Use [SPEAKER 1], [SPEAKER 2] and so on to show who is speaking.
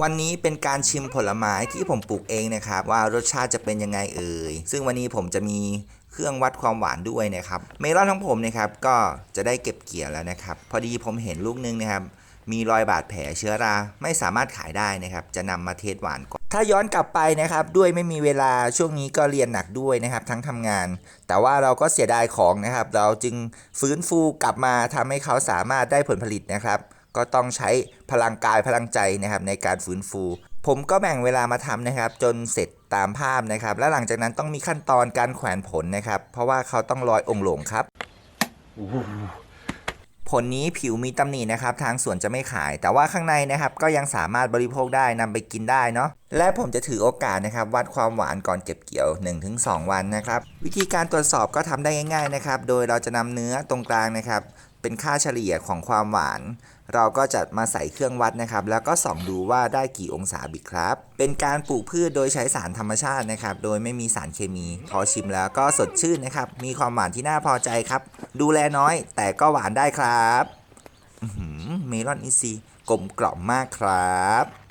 [SPEAKER 1] วันนี้เป็นการชิมผลไม้ที่ผมปลูกเองนะครับ ว่ารสชาติจะเป็นยังไงเอ่ยซึ่งวันนี้ผมจะมีเครื่องวัดความหวานด้วยนะครับ เมลอนของผมนะครับก็จะได้เก็บเกี่ยวแล้วนะครับ พอดีผมเห็นลูกนึงนะครับมีรอยบาดแผลเชื้อราไม่สามารถขายได้นะครับ จะนำมาเทสหวานก่อน ถ้าย้อนกลับไปนะครับ ด้วยไม่มีเวลาช่วงนี้ก็เรียนหนักด้วยนะครับ ทั้งทำงาน แต่ว่าเราก็เสียดายของนะครับ เราจึงฟื้นฟูกลับมาทำให้เขาสามารถได้ผลผลิตนะครับ ก็ต้องใช้พลังกายพลังใจนะครับในการฟื้นฟู ผมก็แบ่งเวลามาทำนะครับ จนเสร็จตามภาพนะครับ และหลังจากนั้นต้องมีขั้นตอนการแขวนผลนะครับ เพราะว่าเขาต้องลอยองค์หลงครับผลนี้ผิวมีตำหนินะครับ ทางสวนจะไม่ขาย แต่ว่าข้างในนะครับก็ยังสามารถบริโภคได้นำไปกินได้เนาะและผมจะถือโอกาสนะครับ วัดความหวานก่อนเก็บเกี่ยว 1-2 วันนะครับ วิธีการตรวจสอบก็ทำได้ง่าย ๆนะครับ โดยเราจะนำเนื้อตรงกลางนะครับ เป็นค่าเฉลี่ยของความหวาน เราก็จะมาใส่เครื่องวัดนะครับ แล้วก็ส่องดูว่าได้กี่องศาบิครับ เป็นการปลูกพืชโดยใช้สารธรรมชาตินะครับ โดยไม่มีสารเคมี พอชิมแล้วก็สดชื่นนะครับ มีความหวานที่น่าพอใจครับ ดูแลน้อยแต่ก็หวานได้ครับเมลอนอินซีกลมกล่อมมากครับ